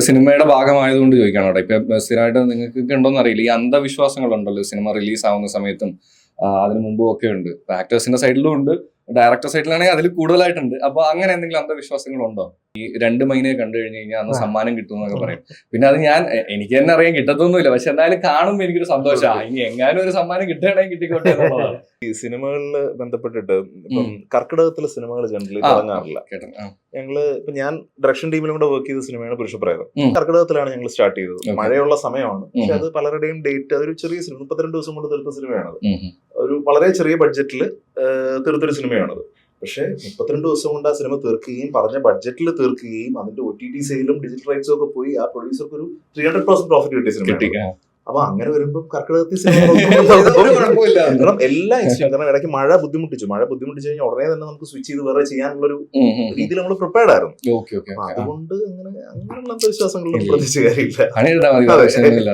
സിനിമയുടെ ഭാഗമായതുകൊണ്ട് ചോദിക്കണം കേട്ടോ. ഇപ്പൊ സ്ഥിരമായിട്ട് നിങ്ങൾക്ക് ഉണ്ടോന്ന് അറിയില്ല. ഈ അന്ധവിശ്വാസങ്ങളുണ്ടല്ലോ സിനിമ റിലീസ് ആവുന്ന സമയത്തും അതിനു മുമ്പും ഒക്കെ ഉണ്ട്. ആക്ടേഴ്സിന്റെ സൈഡിലും ഉണ്ട്. ഡയറക്ടർ സൈഡിലാണെങ്കിൽ അതിൽ കൂടുതലായിട്ടുണ്ട്. അപ്പൊ അങ്ങനെ എന്തെങ്കിലും അന്ധവിശ്വാസങ്ങളുണ്ടോ? ഈ രണ്ട് മൈനെ കണ്ടു കഴിഞ്ഞു കഴിഞ്ഞാൽ അന്ന് സമ്മാനം കിട്ടും എന്നൊക്കെ പറയും. പിന്നെ അത് ഞാൻ എനിക്ക് തന്നെ അറിയാൻ കിട്ടത്തൊന്നുമില്ല. പക്ഷെ എന്തായാലും കാണുമ്പോൾ എനിക്കൊരു സന്തോഷമാണ് ഇനി എങ്ങാനും ഒരു സമ്മാനം കിട്ടുകയാണെങ്കിൽ കിട്ടിക്കോട്ടെ എന്നുള്ളതാണ്. ഈ സിനിമകളിൽ ബന്ധപ്പെട്ടിട്ട് ഇപ്പം. കർക്കിടകത്തിലെ സിനിമകൾ ജനറലി തുടങ്ങാറില്ല. ഞങ്ങൾ ഇപ്പൊ ഞാൻ ഡയറക്ഷൻ ടീമിലും കൂടെ വർക്ക് ചെയ്ത സിനിമയാണ് പുരുഷപ്രേതം. കർക്കിടകത്തിലാണ് ഞങ്ങൾ സ്റ്റാർട്ട് ചെയ്തത്. മഴയുള്ള സമയമാണ്. പക്ഷെ അത് പലരുടെയും ഡേറ്റ് അതൊരു ചെറിയ സിനിമ മുപ്പത്തിരണ്ട് ദിവസം കൊണ്ട് തീർത്ത സിനിമയാണത്. ഒരു വളരെ ചെറിയ ബഡ്ജറ്റിൽ തീർത്തൊരു സിനിമയാണത് പക്ഷെ മുപ്പത്തിരണ്ട് ദിവസം കൊണ്ട് ആ സിനിമ തീർക്കുകയും പറഞ്ഞ ബഡ്ജറ്റിൽ തീർക്കുകയും അതിന്റെ ഒ ടി ടി സെയിലും ഡിജിറ്റൽ റൈറ്റ്സും ഒക്കെ പോയി ആ പ്രൊഡ്യൂസർക്ക് ഒരു ത്രീ ഹൺഡ്രഡ് പെർസെന്റ് പ്രോഫിറ്റ് കിട്ടിയ കിട്ടി സിനിമ. അപ്പൊ അങ്ങനെ വരുമ്പോൾ കർക്കിടകത്തിൽ. കാരണം എല്ലാ എക്സ്ട്രീം കാരണം ഇടയ്ക്ക് മഴ ബുദ്ധിമുട്ടിച്ചു മഴ ബുദ്ധിമുട്ടിച്ചു കഴിഞ്ഞാൽ ഉടനെ തന്നെ നമുക്ക് സ്വിച്ച് ചെയ്ത് വേറെ ചെയ്യാനുള്ള ഒരു. രീതിയിൽ നമ്മൾ പ്രിപ്പയർഡ് ആയിരുന്നു. അതുകൊണ്ട് അങ്ങനെ അങ്ങനെയുള്ള അന്ധവിശ്വാസങ്ങളിലൊന്നും. പ്രത്യേകിച്ച് കാര്യമില്ല